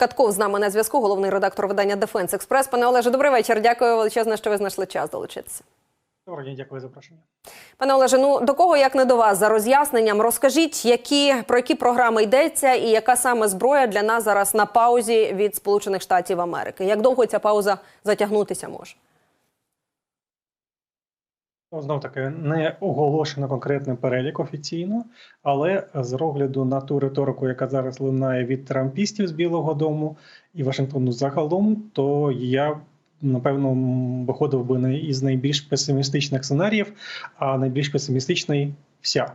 Катков з нами на зв'язку, головний редактор видання Дефенс Експрес. Пане Олеже, добрий вечір. Дякую величезно, що ви знайшли час долучитися. Добрий день, дякую за запрошення. Пане Олеже, ну до кого як не до вас за роз'ясненням, розкажіть, які про які програми йдеться, і яка саме зброя для нас зараз на паузі від Сполучених Штатів Америки? Як довго ця пауза затягнутися може? Ну, Знов таки не оголошено конкретний перелік офіційно, але з огляду на ту риторику, яка зараз лунає від трампістів з Білого Дому і Вашингтону загалом, то я напевно виходив би не із найбільш песимістичних сценаріїв, а найбільш песимістичний вся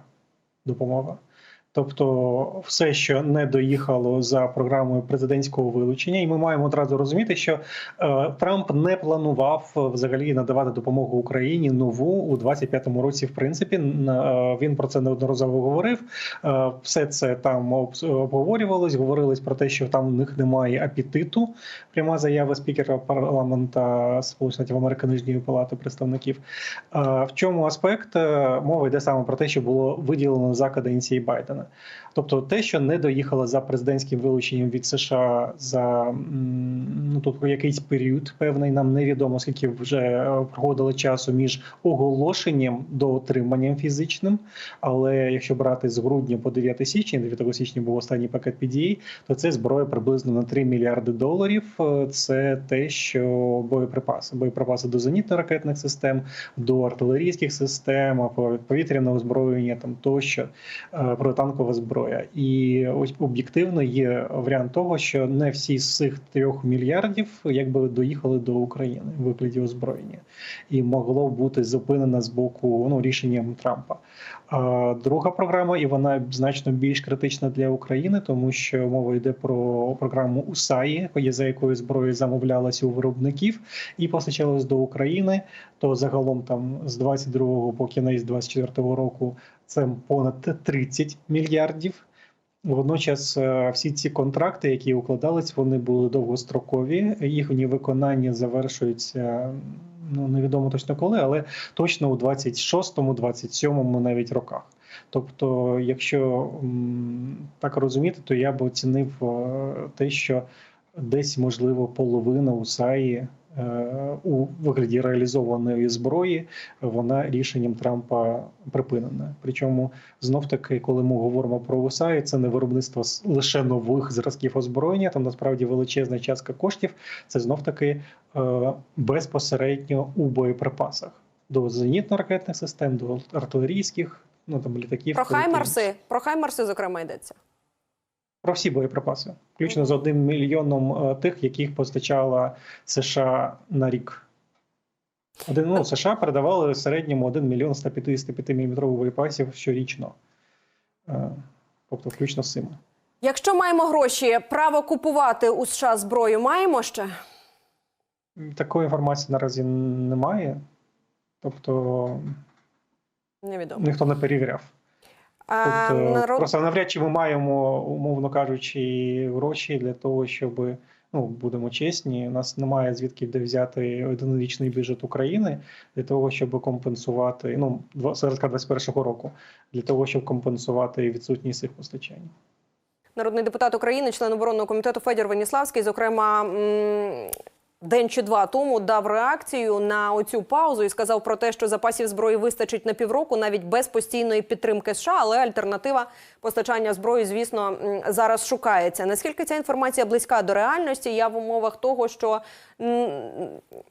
допомога. Тобто, все, що не доїхало за програмою президентського вилучення, і ми маємо одразу розуміти, що е, Трамп не планував взагалі надавати допомогу Україні нову у 25-му році. В принципі, е, він про це неодноразово говорив. Е, все це там обговорювалось. Говорилось про те, що там у них немає апетиту. Пряма заява спікера парламента Сполучених Америки Нижньої палати представників. В чому аспект мова йде саме про те, що було виділено за каденції Байдена. Тобто, те, що не доїхало за президентським вилученням від США за ну тут якийсь період певний, нам невідомо скільки вже е, проходило часу між оголошенням до отриманням фізичним. Але якщо брати з грудня по 9 січня, 9 січня був останній пакет PDA, то це зброя приблизно на 3 мільярди доларів. Е, Це те, що боєприпаси, боєприпаси до зенітно-ракетних систем, до артилерійських систем, повітряного озброєння там тощо, е, протитанкова зброя. І ось об'єктивно є варіант того, що не всі з цих трьох мільярдів якби доїхали до України в вигляді озброєння, і могло бути зупинено з боку ну рішенням Трампа. А друга програма, і вона значно більш критична для України, тому що мова йде про програму УСАї, за якою зброя замовлялася у виробників і постачалась до України. То загалом там з 22 по кінець 24 року це понад 30 мільярдів. Водночас е, всі ці контракти, які укладались, вони були довгострокові. Їхні виконання завершуються ну невідомо точно коли, але точно у 26-му, 27-му навіть роках. Тобто, якщо так розуміти, то я б оцінив е, те, що десь можливо половина УСАї е, у вигляді реалізованої зброї вона рішенням Трампа припинена. Причому знов таки, коли ми говоримо про УСАї, це не виробництво лише нових зразків озброєння. Там насправді величезна частка коштів. Це знов таки е, безпосередньо у боєприпасах до зенітно-ракетних систем, до артилерійських, ну там літаків. Про. Хаймарси, про Хаймарси, зокрема, йдеться. Про всі боєприпаси, включно з одним мільйоном е, тих, яких постачала США на рік. Один ну, США передавали в середньому 1 мільйон 155 мм боєприпасів щорічно. Е, Тобто, включно з цими. Якщо маємо гроші, право купувати у США зброю маємо ще? Такої інформації наразі немає. Тобто Невідомо. ніхто не перевіряв. Тобто, народ... Просто навряд чи ми маємо, умовно кажучи, гроші для того, щоб ну будемо чесні, у нас немає звідки де взяти однорічний бюджет України для того, щоб компенсувати ну два- серед 21 року, для того, щоб компенсувати відсутність цих постачань. Народний депутат України, член оборонного комітету Федір Веніславський, зокрема, день чи два тому дав реакцію на оцю паузу і сказав про те, що запасів зброї вистачить на півроку, навіть без постійної підтримки США, але альтернатива постачання зброї, звісно, зараз шукається. Наскільки ця інформація близька до реальності? Я в умовах того, що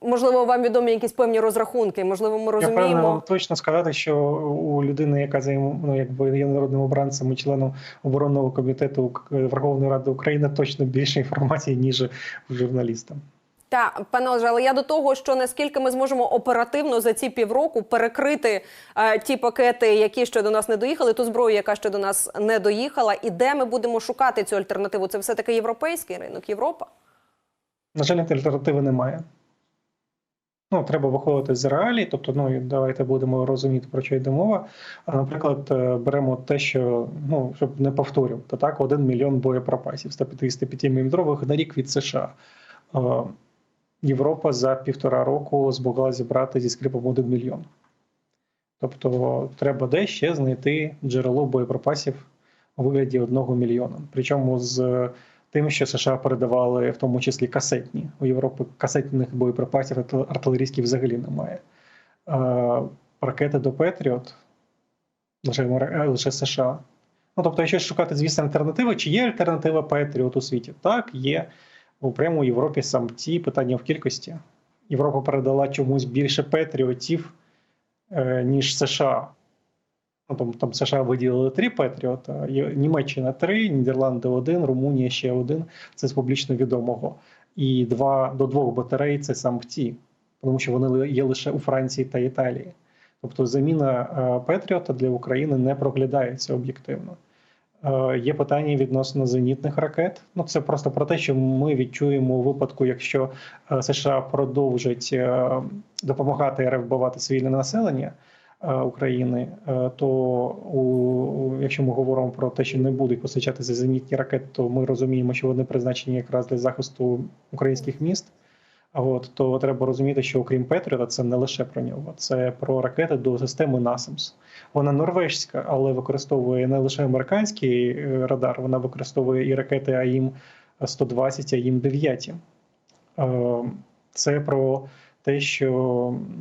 можливо вам відомі якісь певні розрахунки, можливо, ми Я розуміємо. вам точно сказати, що у людини, яка ну, якби є народним обранцем і членом оборонного комітету Верховної Ради України, точно більше інформації ніж у журналіста. Та пане Олеже, але я до того, що наскільки ми зможемо оперативно за ці півроку перекрити е, ті пакети, які ще до нас не доїхали, ту зброю, яка ще до нас не доїхала, і де ми будемо шукати цю альтернативу? Це все таки європейський ринок, Європа. На жаль, альтернативи немає. Ну, треба виходити з реалій, тобто, ну давайте будемо розуміти, про що йде мова. А, Наприклад, е, беремо те, що ну щоб не повторювати, так, 1 мільйон боєприпасів 155 мм на рік від США. Європа за півтора року змогла зібрати зі скрипом 1 мільйон. Тобто, треба де ще знайти джерело боєприпасів у вигляді 1 мільйона. Причому з тим, що США передавали в тому числі касетні. У Європи касетних боєприпасів артилерійських взагалі немає. Е, Ракети до Петріот лише, лише США. Ну, тобто, якщо шукати, звісно, альтернативи, чи є альтернатива Петріот у світі? Так, є. У прямо у Європі сам ті питання в кількості. Європа передала чомусь більше Петріотів, е, ніж США. Ну, там, там США виділили три Петріота, Німеччина три, Нідерланди один, Румунія ще один. Це з публічно відомого. І два до двох батарей це сам ті, тому що вони є лише у Франції та Італії. Тобто заміна е, Петріота для України не проглядається об'єктивно. Е, Є питання відносно зенітних ракет. Ну це просто про те, що ми відчуємо у випадку, якщо е, США продовжать е, допомагати РФ вбивати цивільне населення України, то у- якщо ми говоримо про те, що не будуть постачатися зенітні ракети, то ми розуміємо, що вони призначені якраз для захисту українських міст. От то треба розуміти, що окрім Петріота, це не лише про нього, це про ракети до системи NASAMS. Вона норвежська, але використовує не лише американський е, радар, вона використовує і ракети АІМ 120, АІМ 9. Е, Це про те, що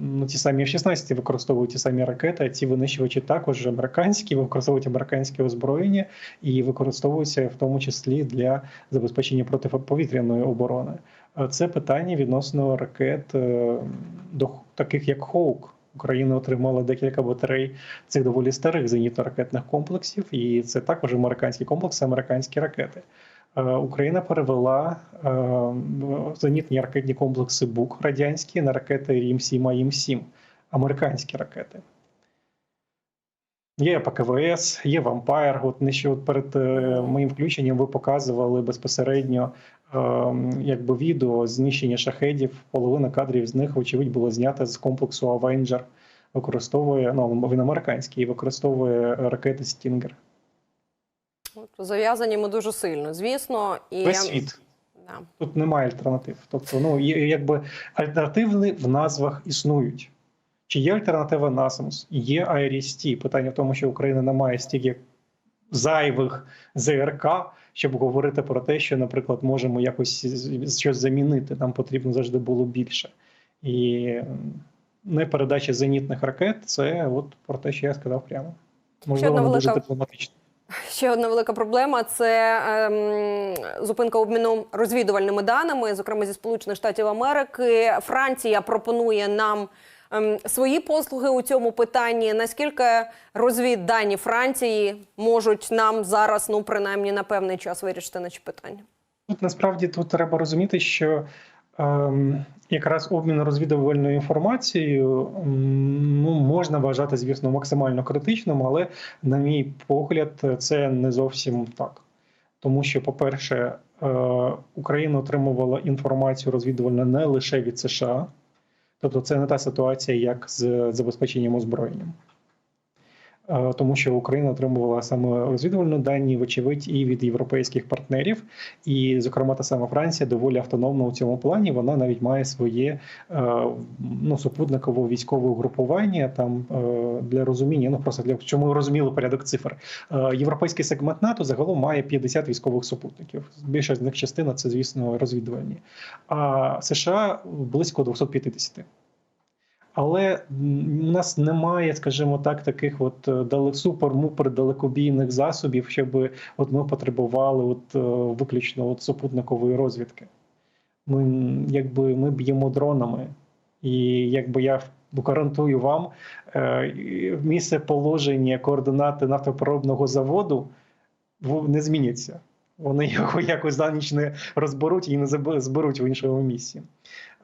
ну, ті самі F-16 використовують ті самі ракети, а ці винищувачі також американські, використовують американське озброєння і використовуються в тому числі для забезпечення протиповітряної оборони. Це питання відносно ракет е, до таких як Хоук. Україна отримала декілька батарей цих доволі старих зенітно-ракетних комплексів, і це також американські комплекси, американські ракети. Е, Україна перевела е, зенітні ракетні комплекси БУК радянські на ракети Рім-7 АІМ-7, американські ракети. Є ПКВС, є Вампайр. От нижче от перед е, моїм включенням ви показували безпосередньо якби відео знищення шахедів. Половина кадрів з них, очевидь, було знято з комплексу Авенджер. Використовує ну він американський, використовує ракети Стінгер. Зав'язані ми дуже сильно, звісно. І... Весь світ. Да. Тут немає альтернатив. Тобто, ну є якби альтернативи в назвах існують. Чи є альтернатива NASAMS? Є IRIS-T. Питання в тому, що Україна не має стільки зайвих ЗРК, щоб говорити про те, що, наприклад, можемо якось щось замінити. Нам потрібно завжди було більше. І не передача зенітних ракет це от про те, що я сказав прямо. Можливо, не дуже дипломатично. Ще одна велика проблема це ем, зупинка обміну розвідувальними даними, зокрема зі Сполучених Штатів Америки. Франція пропонує нам ем, свої послуги у цьому питанні. Наскільки розвіддані Франції можуть нам зараз, ну принаймні на певний час вирішити наші питання? Тут насправді тут треба розуміти, що якраз обмін розвідувальною інформацією ну, можна вважати, звісно, максимально критичним, але, на мій погляд, це не зовсім так. Тому що, по-перше, е, Україна отримувала інформацію розвідувальну не лише від США, тобто це не та ситуація, як з забезпеченням озброєнням. Е, Тому що Україна отримувала саме розвідувальні дані, вочевидь, і від європейських партнерів, і, зокрема, та сама Франція доволі автономна у цьому плані. Вона навіть має своє е, ну, супутникове військове угрупування там е, для розуміння. Ну просто для ми розуміли порядок цифр. Європейський сегмент НАТО загалом має 50 військових супутників. Більша з них частина це, звісно, розвідувальні. А США близько 250. Але у нас немає, скажімо так, таких от е, супер-мупер далекобійних засобів, щоб от ми потребували от, е, виключно от супутникової розвідки. Ми якби ми б'ємо дронами, і якби я гарантую вам е, місце положення координати нафтопереробного заводу не зміняться. Вони його якось за ніч не розберуть і не зберуть в іншому місці.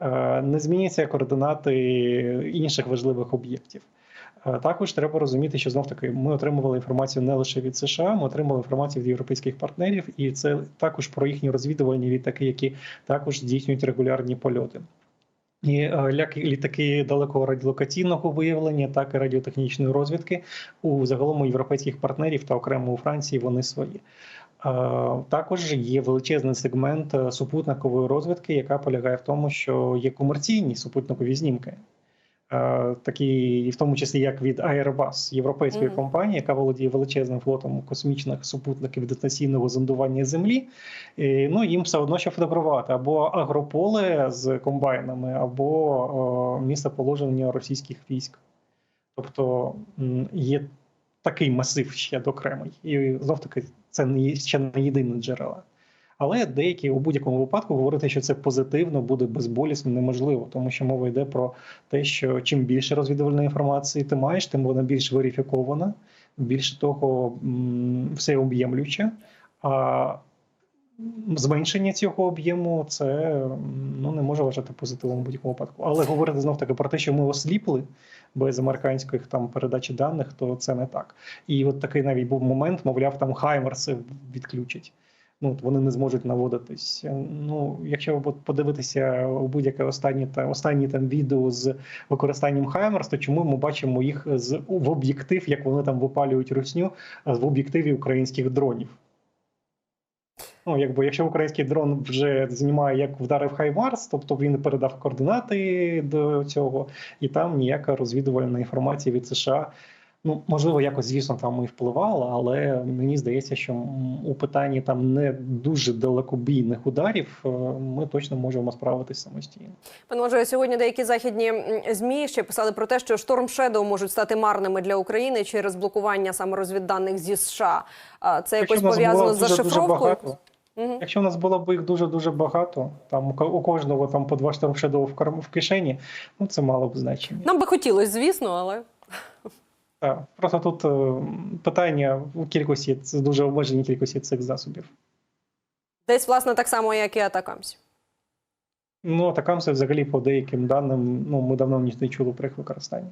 Е, Не зміняться координати інших важливих об'єктів. Е, Також треба розуміти, що знов таки ми отримували інформацію не лише від США, ми отримали інформацію від європейських партнерів, і це також про їхні розвідувальні літаки, які також здійснюють регулярні польоти. І е, ляк- літаки далекого радіолокаційного виявлення, так і радіотехнічної розвідки у загалом у європейських партнерів та окремо у Франції вони свої. Е, Також є величезний сегмент е, супутникової розвідки, яка полягає в тому, що є комерційні супутникові знімки. е, такі, в тому числі як від Airbus, європейської Мгм. компанії, яка володіє величезним флотом космічних супутників дистанційного зондування Землі. І, ну їм все одно що фотографувати або агрополе з комбайнами, або о, місцеположення російських військ. Тобто є такий масив ще окремий. І знов таки це не ще не єдине джерела. Але деякі у будь-якому випадку говорити, що це позитивно буде безболісно, неможливо, тому що мова йде про те, що чим більше розвідувальної інформації ти маєш, тим вона більш верифікована, більше того, все об'ємлюче. А зменшення цього об'єму це ну не може вважати позитивом у будь-якому випадку. Але говорити знов таки про те, що ми осліпли без американських там передачі даних, то це не так. І от такий навіть був момент, мовляв, там хаймерси відключать. Ну, от вони не зможуть наводитись. Ну, якщо подивитися у будь-яке останнє та останні там відео з використанням Хаймерс, то чому ми бачимо їх з в об'єктив, як вони там випалюють русню в об'єктиві українських дронів? Ну, якби якщо український дрон вже знімає, як вдарив Хаймарс, тобто він передав координати до цього, і там ніяка розвідувальна інформація від США. Ну, можливо, якось, звісно, там і впливала, але мені здається, що у питанні там не дуже далекобійних ударів е, ми точно можемо справитись самостійно. Пане Може, сьогодні деякі західні змі ще писали про те, що шторм Shadow можуть стати марними для України через блокування саме розвідданих зі США. Це якось пов'язано з зашифровкою. багато, Мгм. Якщо в нас було б їх дуже дуже багато, там у кожного там по два штормшедоу в в кишені, ну це мало б значення. Нам би хотілося, звісно, але Так, просто тут е, питання у кількості це дуже обмежені кількості цих засобів. десь власне так само, як і атакамсь. Ну атакамси взагалі по деяким даним, ну ми давно не чули про їх використання.